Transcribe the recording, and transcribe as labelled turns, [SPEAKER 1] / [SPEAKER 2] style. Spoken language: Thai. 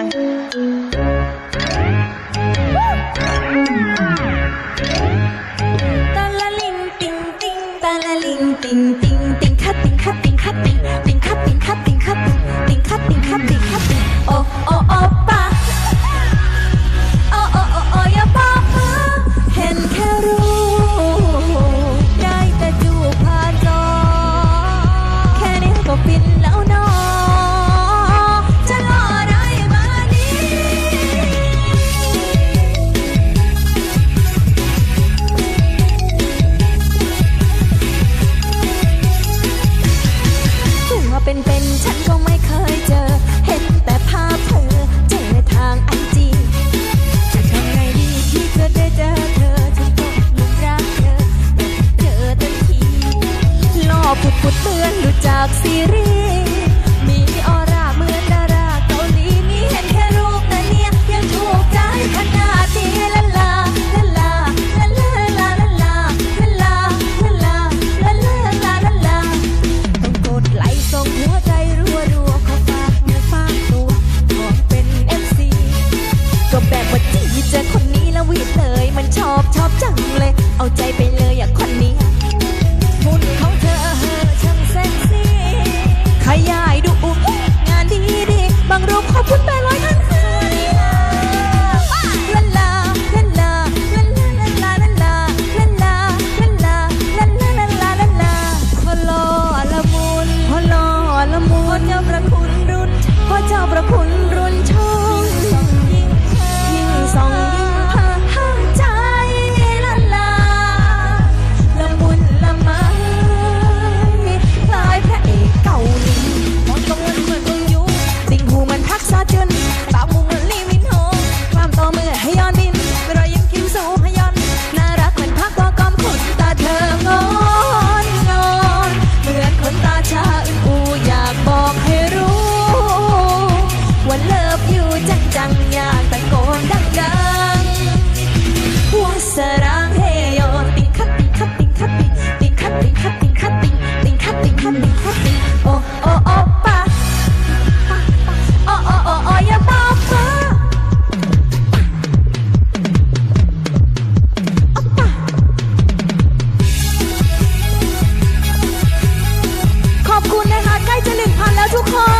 [SPEAKER 1] ยัง
[SPEAKER 2] ตาละลิงติงติงตาละลิงติงติงติงคัดติงคัดติงคัดติงติงคัดติงคัดติงคัดติงติงคัดติงคัดติงคัดติงโ taksiri. เจ้าประคุณรุ่นพ่อเจ้าประคุณรุ่นชอ apart